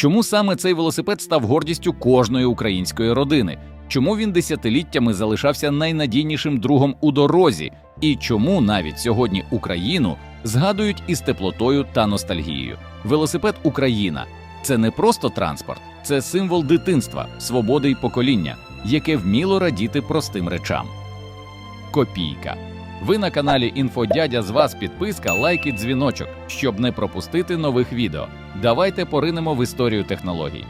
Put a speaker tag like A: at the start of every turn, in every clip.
A: Чому саме цей велосипед став гордістю кожної української родини? Чому він десятиліттями залишався найнадійнішим другом у дорозі? І чому навіть сьогодні Україну згадують із теплотою та ностальгією? Велосипед Україна це не просто транспорт, це символ дитинства, свободи й покоління, яке вміло радіти простим речам. Копійка. Ви на каналі Інфодядя з вас підписка, лайк і дзвіночок, щоб не пропустити нових відео. Давайте поринемо в історію технологій.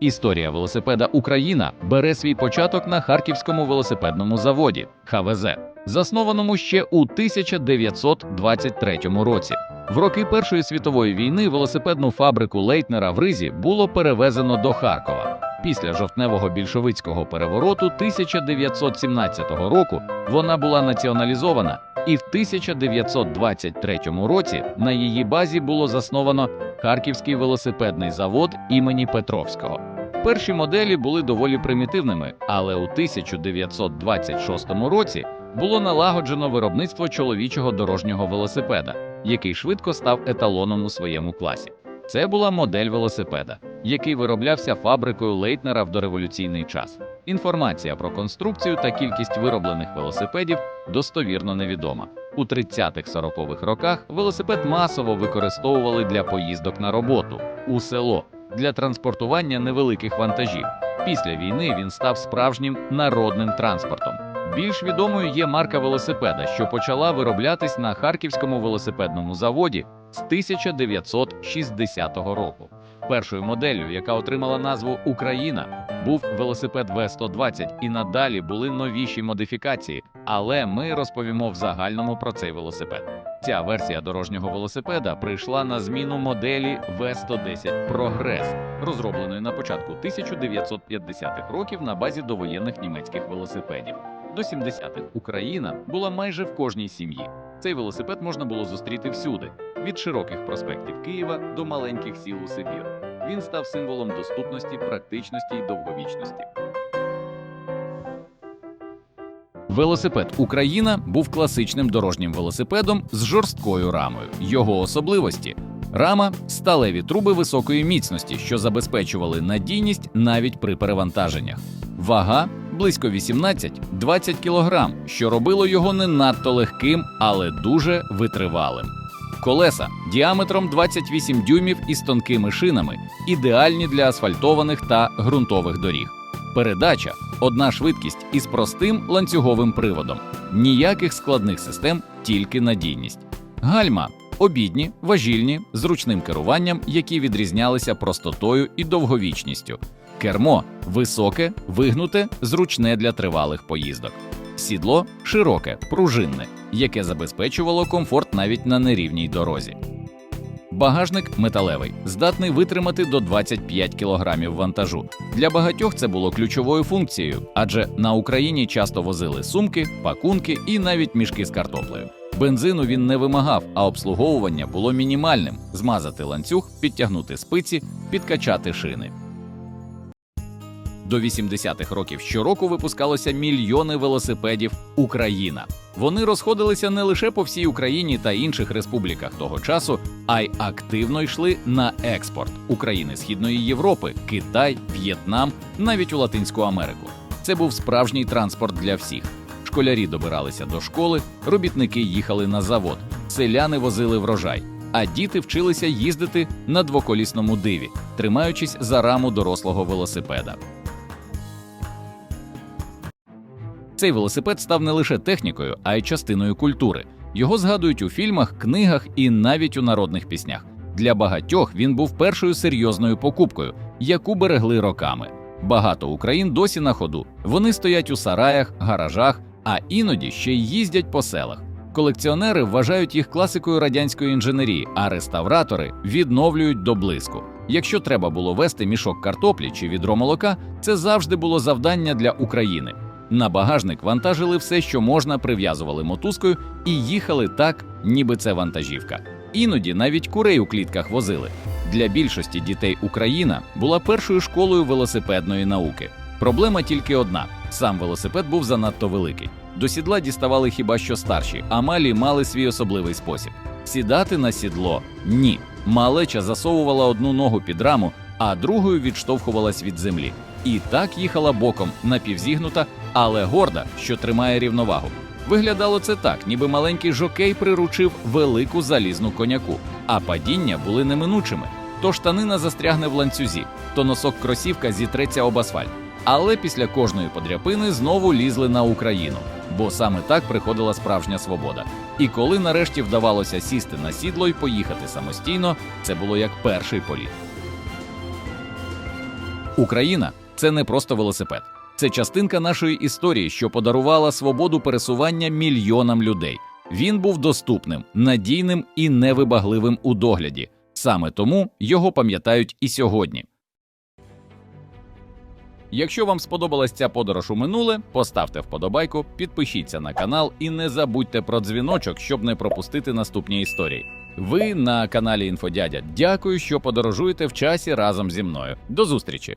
A: Історія велосипеда Україна бере свій початок на Харківському велосипедному заводі ХВЗ, заснованому ще у 1923 році. В роки Першої світової війни велосипедну фабрику Лейтнера в Ризі було перевезено до Харкова. Після жовтневого більшовицького перевороту 1917 року вона була націоналізована, і в 1923 році на її базі було засновано Харківський велосипедний завод імені Петровського. Перші моделі були доволі примітивними, але у 1926 році було налагоджено виробництво чоловічого дорожнього велосипеда, який швидко став еталоном у своєму класі. Це була модель велосипеда, який вироблявся фабрикою Лейтнера в дореволюційний час. Інформація про конструкцію та кількість вироблених велосипедів достовірно невідома. У 30-40-х роках велосипед масово використовували для поїздок на роботу у село для транспортування невеликих вантажів. Після війни він став справжнім народним транспортом. Більш відомою є марка велосипеда, що почала вироблятись на Харківському велосипедному заводі з 1960 року. Першою моделлю, яка отримала назву Україна, був велосипед В120, і надалі були новіші модифікації, але ми розповімо в загальному про цей велосипед. Ця версія дорожнього велосипеда прийшла на зміну моделі В110 Прогрес, розробленої на початку 1950-х років на базі довоєнних німецьких велосипедів. До 70-х Україна була майже в кожній сім'ї. Цей велосипед можна було зустріти всюди, від широких проспектів Києва до маленьких сіл у Сибіру. Він став символом доступності, практичності й довговічності. Велосипед Україна був класичним дорожнім велосипедом з жорсткою рамою. Його особливості рама сталеві труби високої міцності, що забезпечували надійність навіть при перевантаженнях. Вага близько 18-20 кг, що робило його не надто легким, але дуже витривалим. Колеса діаметром 28 дюймів із тонкими шинами, ідеальні для асфальтованих та ґрунтових доріг. Передача одна швидкість із простим ланцюговим приводом. Ніяких складних систем, тільки надійність. Гальма обідні, важільні, з ручним керуванням, які відрізнялися простотою і довговічністю. Кермо високе, вигнуте, зручне для тривалих поїздок. Сідло широке, пружинне, яке забезпечувало комфорт навіть на нерівній дорозі. Багажник металевий, здатний витримати до 25 кг вантажу. Для багатьох це було ключовою функцією, адже на Україні часто возили сумки, пакунки і навіть мішки з картоплею. Бензину він не вимагав, а обслуговування було мінімальним: змазати ланцюг, підтягнути спиці, підкачати шини. До 80-х років щороку випускалося мільйони велосипедів Україна. Вони розходилися не лише по всій Україні та інших республіках того часу, а й активно йшли на експорт України Східної Європи, Китай, В'єтнам, навіть у Латинську Америку. Це був справжній транспорт для всіх. Школярі добиралися до школи, робітники їхали на завод, селяни возили врожай, а діти вчилися їздити на двоколісному диві, тримаючись за раму дорослого велосипеда. Цей велосипед став не лише технікою, а й частиною культури. Його згадують у фільмах, книгах і навіть у народних піснях. Для багатьох він був першою серйозною покупкою, яку берегли роками. Багато україн досі на ходу. Вони стоять у сараях, гаражах, а іноді ще й їздять по селах. Колекціонери вважають їх класикою радянської інженерії, а реставратори відновлюють до блиску. Якщо треба було вести мішок картоплі чи відро молока, це завжди було завдання для України. На багажник вантажили все, що можна, прив'язували мотузкою і їхали так, ніби це вантажівка. Іноді навіть курей у клітках возили. Для більшості дітей Україна була першою школою велосипедної науки. Проблема тільки одна: сам велосипед був занадто великий. До сідла діставали хіба що старші, а малі мали свій особливий спосіб. Сідати на сідло ні. Малеча засовувала одну ногу під раму, а другою відштовхувалась від землі. І так їхала боком, напівзігнута, але горда, що тримає рівновагу. Виглядало це так, ніби маленький жокей приручив велику залізну коняку, а падіння були неминучими. То штанина застрягне в ланцюзі, то носок кросівка зітреться об асфальт. Але після кожної подряпини знову лізли на Україну, бо саме так приходила справжня свобода. І коли нарешті вдавалося сісти на сідло і поїхати самостійно, це було як перший політ. Україна це не просто велосипед, це частинка нашої історії, що подарувала свободу пересування мільйонам людей. Він був доступним, надійним і невибагливим у догляді. Саме тому його пам'ятають і сьогодні. Якщо вам сподобалась ця подорож у минуле, поставте вподобайку, підпишіться на канал і не забудьте про дзвіночок, щоб не пропустити наступні історії. Ви на каналі Інфодядя. Дякую, що подорожуєте в часі разом зі мною. До зустрічі!